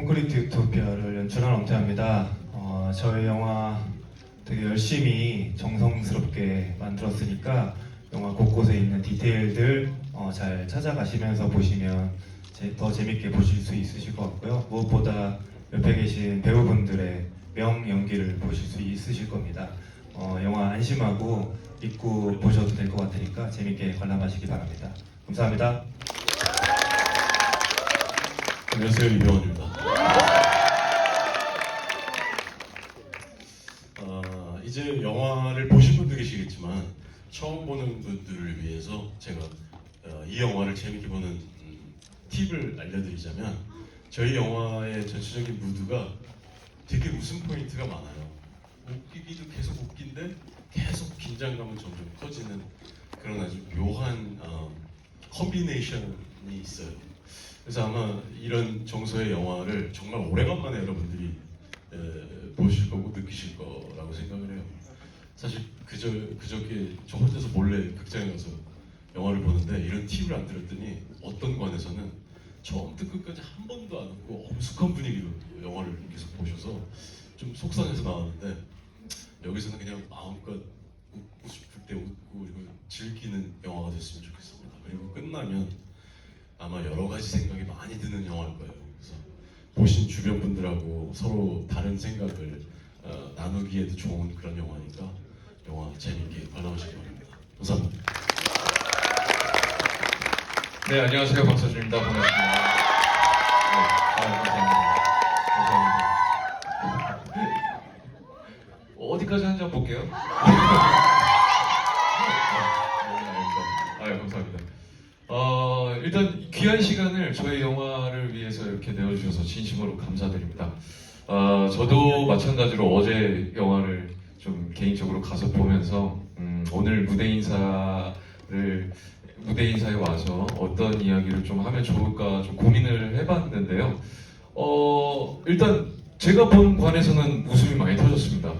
콘크리트 유토피아를 연출한 엄태아입니다. 어, 저희 영화 되게 열심히 정성스럽게 만들었으니까 영화 곳곳에 있는 디테일들 어, 잘 찾아가시면서 보시면 제- 더 재밌게 보실 수 있으실 것 같고요. 무엇보다 옆에 계신 배우분들의 명 연기를 보실 수 있으실 겁니다. 어, 영화 안심하고 믿고 보셔도 될 것 같으니까 재밌게 관람하시기 바랍니다. 감사합니다. 안녕하세요 이병헌입니다. 어, 이제 영화를 보신 분도 계시겠지만 처음 보는 분들을 위해서 제가 어, 이 영화를 재밌게 보는 음, 팁을 알려드리자면 저희 영화의 전체적인 무드가 되게 웃음 포인트가 많아요. 웃기기도 계속 웃긴데 계속 긴장감은 점점 커지는 그런 아주 묘한 어, 컨비네이션이 있어요. 그래서 아마 이런 정서의 영화를 정말 오래간만에 여러분들이 에, 보실 거고 느끼실 거라고 생각을 해요. 사실 그저 그저께 저 혼자서 몰래 극장에 가서 영화를 보는데 이런 팁을 안 들었더니 어떤 관에서는 처음부터 끝까지 한 번도 안 웃고 엄숙한 분위기로 영화를 계속 보셔서 좀 속상해서 나왔는데 여기서는 그냥 마음껏 웃고 싶을 때 웃고 그리고 즐기는 영화가 됐으면 좋겠습니다. 그리고 끝나면 아마 여러 가지 생각이 많이 드는 영화일 거예요. 그래서 보신 주변 분들하고 서로 다른 생각을 어, 나누기에도 좋은 그런 영화니까 영화 재밌게 관람하시기 바랍니다. 감사합니다. 네, 안녕하세요. 박서준입니다. 반갑습니다. 네, 아, 감사합니다. 감사합니다. 어, 어디까지 한번 볼게요. 저희 영화를 위해서 이렇게 내어주셔서 진심으로 감사드립니다. 어, 저도 마찬가지로 어제 영화를 좀 개인적으로 가서 보면서 음, 오늘 무대 인사를 무대 인사에 와서 어떤 이야기를 좀 하면 좋을까 좀 고민을 해봤는데요. 어, 일단 제가 본 관에서는 웃음이 많이 터졌습니다.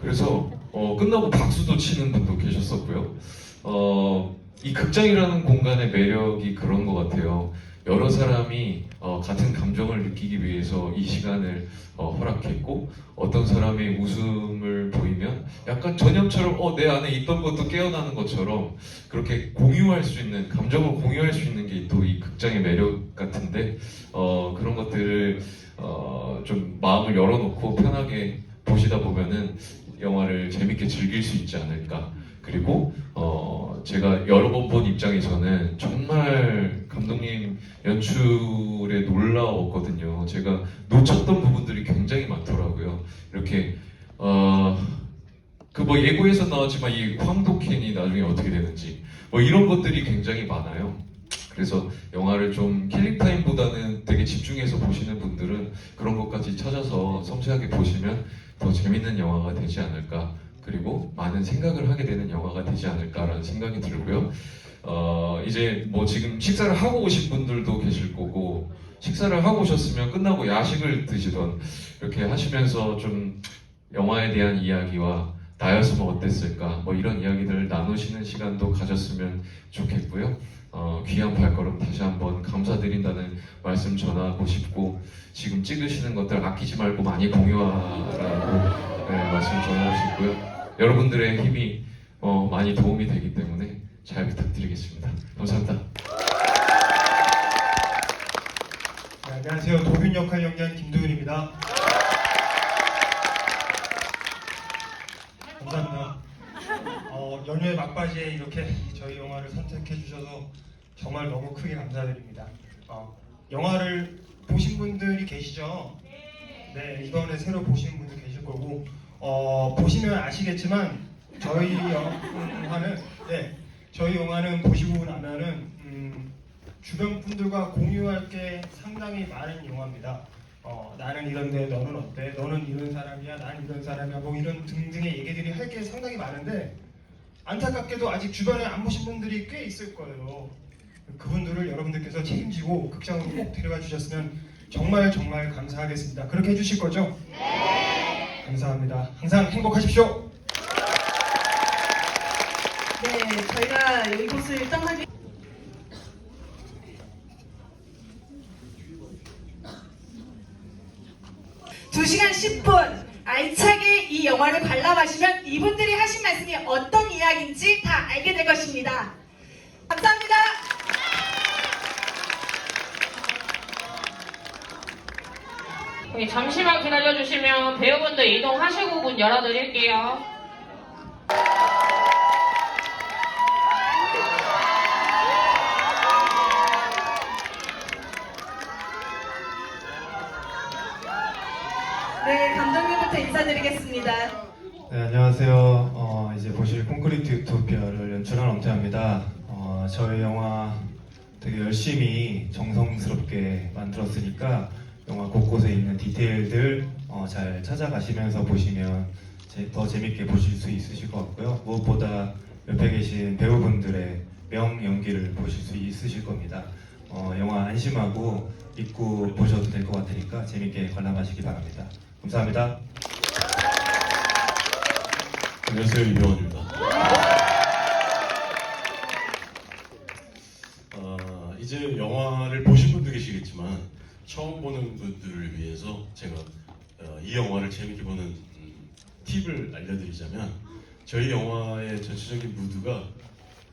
그래서 어, 끝나고 박수도 치는 분도 계셨었고요. 어, 이 극장이라는 공간의 매력이 그런 것 같아요. 여러 사람이 어, 같은 감정을 느끼기 위해서 이 시간을 어, 허락했고 어떤 사람이 웃음을 보이면 약간 전염처럼 어, 내 안에 있던 것도 깨어나는 것처럼 그렇게 공유할 수 있는 감정을 공유할 수 있는 게 또 이 극장의 매력 같은데 어, 그런 것들을 어, 좀 마음을 열어놓고 편하게 보시다 보면은 영화를 재밌게 즐길 수 있지 않을까 그리고 어, 제가 여러 번 본 입장에서는 정말 감독님 연출에 놀라웠거든요. 제가 놓쳤던 부분들이 굉장히 많더라고요. 이렇게 어, 그 뭐 예고에서 나왔지만 이 황도캔이 나중에 어떻게 되는지 뭐 이런 것들이 굉장히 많아요. 그래서 영화를 좀 킬링 타임보다는 되게 집중해서 보시는 분들은 그런 것까지 찾아서 섬세하게 보시면 더 재밌는 영화가 되지 않을까. 그리고 많은 생각을 하게 되는 영화가 되지 않을까라는 생각이 들고요. 어, 이제 뭐 지금 식사를 하고 오신 분들도 계실 거고 식사를 하고 오셨으면 끝나고 야식을 드시던 이렇게 하시면서 좀 영화에 대한 이야기와 나였으면 어땠을까 뭐 이런 이야기들을 나누시는 시간도 가졌으면 좋겠고요. 어, 귀한 발걸음 다시 한번 감사드린다는 말씀 전하고 싶고 지금 찍으시는 것들 아끼지 말고 많이 공유하라고 네, 말씀 전하고 싶고요. 여러분들의 힘이 어, 많이 도움이 되기 때문에 잘 부탁드리겠습니다. 감사합니다. 네, 안녕하세요. 도균 역할 연기한 김도윤입니다. 감사합니다. 어, 연휴의 막바지에 이렇게 저희 영화를 선택해 주셔서 정말 너무 크게 감사드립니다. 어, 영화를 보신 분들이 계시죠? 네, 이번에 새로 보신 분들 계실 거고 어, 보시면 아시겠지만 저희 영화는 네, 저희 영화는 보시고 나면은 음, 주변 분들과 공유할 게 상당히 많은 영화입니다. 어, 나는 이런데 너는 어때? 너는 이런 사람이야? 난 이런 사람이야? 뭐 이런 등등의 얘기들이 할 게 상당히 많은데 안타깝게도 아직 주변에 안 보신 분들이 꽤 있을 거예요. 그분들을 여러분들께서 책임지고 극장으로 꼭 데려가 주셨으면 정말 정말 감사하겠습니다. 그렇게 해주실 거죠? 네. 감사합니다. 항상 행복하십시오. 네, 저희가 이곳을 떠나기 2시간 10분 알차게 이 영화를 관람하시면 이분들이 하신 말씀이 어떤 이야기인지 다 알게 될 것입니다. 여기 잠시만 기다려주시면 배우분들 이동하시고 문 열어드릴게요. 네, 감독님부터 인사드리겠습니다. 네, 안녕하세요. 어, 이제 보실 콘크리트 유토피아를 연출한 엄태아입니다. 어, 저희 영화 되게 열심히 정성스럽게 만들었으니까 영화 곳곳에 있는 디테일들 어, 잘 찾아가시면서 보시면 제- 더 재밌게 보실 수 있으실 것 같고요. 무엇보다 옆에 계신 배우분들의 명 연기를 보실 수 있으실 겁니다. 어, 영화 안심하고 믿고 보셔도 될 것 같으니까 재밌게 관람하시기 바랍니다. 감사합니다. 안녕하세요 이병헌입니다. 어, 이제 영화를 보신 분도 계시겠지만 처음 보는 분들을 위해서 제가 어, 이 영화를 재밌게 보는 음, 팁을 알려드리자면 저희 영화의 전체적인 무드가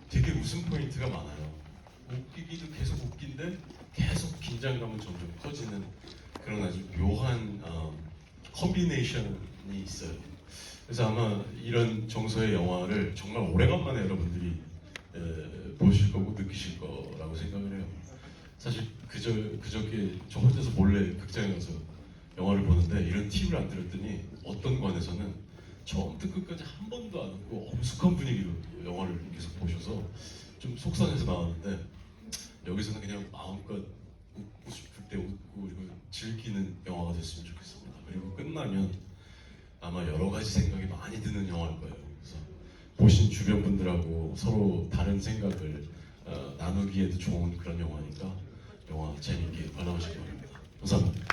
되게 웃음 포인트가 많아요. 웃기기도 계속 웃긴데 계속 긴장감은 점점 커지는 그런 아주 묘한 어, 컨비네이션이 있어요. 그래서 아마 이런 정서의 영화를 정말 오래간만에 여러분들이 에, 보실 거고 느끼실 거라고 생각을 해요. 사실 그저 그저께 저 혼자서 몰래 극장에 가서 영화를 보는데 이런 팁을 안 들었더니 어떤 관에서는 처음부터 끝까지 한 번도 안 웃고 엄숙한 분위기로 영화를 계속 보셔서 좀 속상해서 나왔는데 여기서는 그냥 마음껏 웃고 싶을 때 웃고 그리고 즐기는 영화가 됐으면 좋겠습니다. 그리고 끝나면 아마 여러 가지 생각이 많이 드는 영화일 거예요. 그래서 보신 주변 분들하고 서로 다른 생각을 어, 나누기에도 좋은 그런 영화니까 영화 재밌게 관람하시기 바랍니다. 감사합니다.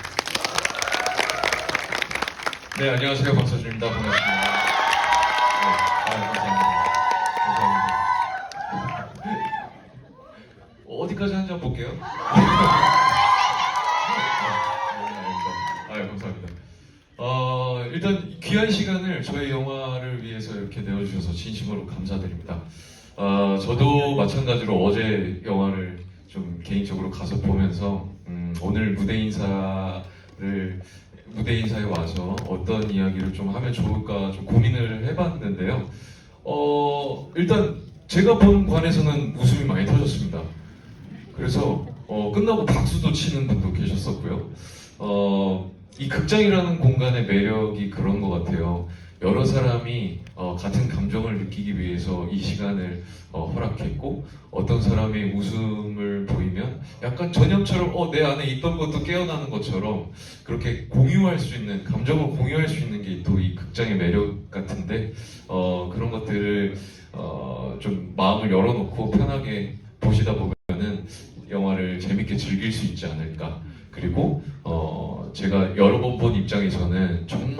네, 안녕하세요. 박서준입니다. 반갑습니다. 네, 아, 감사합니다. 감사합니다. 어디까지 하는지 한번 볼게요. 아, 감사합니다. 어, 일단 귀한 시간을 저희 영화를 위해서 이렇게 내어주셔서 진심으로 감사드립니다. 어, 저도 마찬가지로 어제 영화를 좀 개인적으로 가서 보면서 음, 오늘 무대 인사를 무대 인사에 와서 어떤 이야기를 좀 하면 좋을까 좀 고민을 해봤는데요. 어, 일단 제가 본 관에서는 웃음이 많이 터졌습니다. 그래서 어, 끝나고 박수도 치는 분도 계셨었고요. 어, 이 극장이라는 공간의 매력이 그런 것 같아요. 여러 사람이 어, 같은 감정을 느끼기 위해서 이 시간을 어, 허락했고 어떤 사람이 웃음을 보이면 약간 전염처럼 어, 내 안에 있던 것도 깨어나는 것처럼 그렇게 공유할 수 있는 감정을 공유할 수 있는 게 또 이 극장의 매력 같은데 어, 그런 것들을 어, 좀 마음을 열어놓고 편하게 보시다 보면은 영화를 재밌게 즐길 수 있지 않을까. 그리고 어, 제가 여러 번 본 입장에서는 정말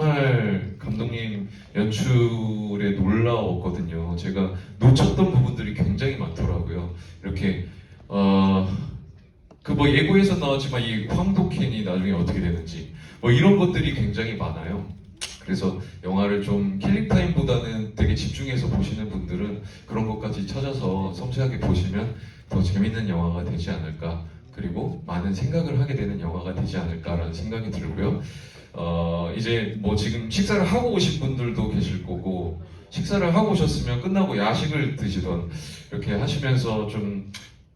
감독님 연출에 놀라웠거든요. 제가 놓쳤던 부분들이 굉장히 많더라고요. 이렇게 어, 그 뭐 예고에서 나왔지만 이 황도캔이 나중에 어떻게 되는지 뭐 이런 것들이 굉장히 많아요. 그래서 영화를 좀 킬링타임보다는 되게 집중해서 보시는 분들은 그런 것까지 찾아서 섬세하게 보시면 더 재밌는 영화가 되지 않을까 그리고 많은 생각을 하게 되는 영화가 되지 않을까라는 생각이 들고요. 어, 이제 뭐 지금 식사를 하고 오신 분들도 계실 거고 식사를 하고 오셨으면 끝나고 야식을 드시던 이렇게 하시면서 좀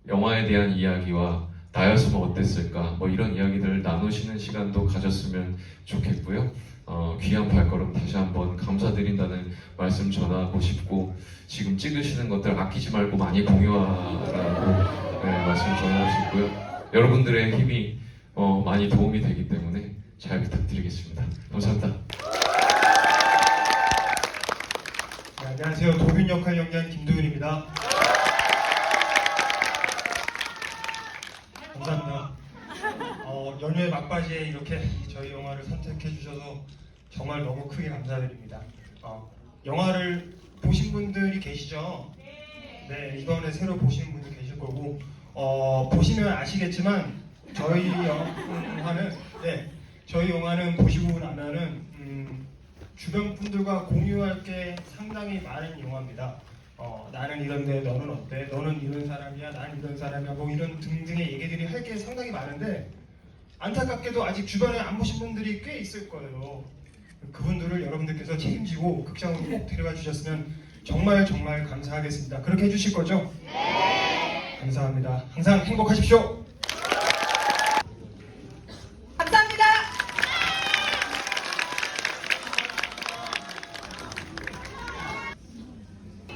영화에 대한 이야기와 나였으면 어땠을까 뭐 이런 이야기들을 나누시는 시간도 가졌으면 좋겠고요. 어, 귀한 발걸음 다시 한번 감사드린다는 말씀 전하고 싶고 지금 찍으시는 것들 아끼지 말고 많이 공유하라고 네, 말씀 전하고 싶고요. 여러분들의 힘이 어, 많이 도움이 되기 때문에 잘 부탁드리겠습니다. 감사합니다. 네, 안녕하세요. 도균 역할 연기한 김도윤입니다. 감사합니다. 어, 연휴의 막바지에 이렇게 저희 영화를 선택해 주셔서 정말 너무 크게 감사드립니다. 어, 영화를 보신 분들이 계시죠? 네, 이번에 새로 보시는 분들 계실 거고 어, 보시면 아시겠지만 저희 영화는 네, 저희 영화는 보시고 나면은 주변 분들과 공유할 게 상당히 많은 영화입니다. 어, 나는 이런데 너는 어때? 너는 이런 사람이야, 나는 이런 사람이야, 뭐 이런 등등의 얘기들이 할 게 상당히 많은데 안타깝게도 아직 주변에 안 보신 분들이 꽤 있을 거예요. 그분들을 여러분들께서 책임지고 극장으로 꼭 데려가 주셨으면 정말 정말 감사하겠습니다. 그렇게 해주실 거죠? 네. 감사합니다. 항상 행복하십시오.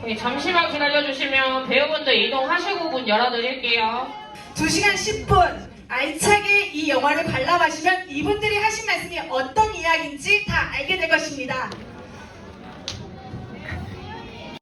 여기 잠시만 기다려주시면 배우분들 이동하시고 문 열어드릴게요. 2시간 10분 알차게 이 영화를 관람하시면 이분들이 하신 말씀이 어떤 이야기인지 다 알게 될 것입니다.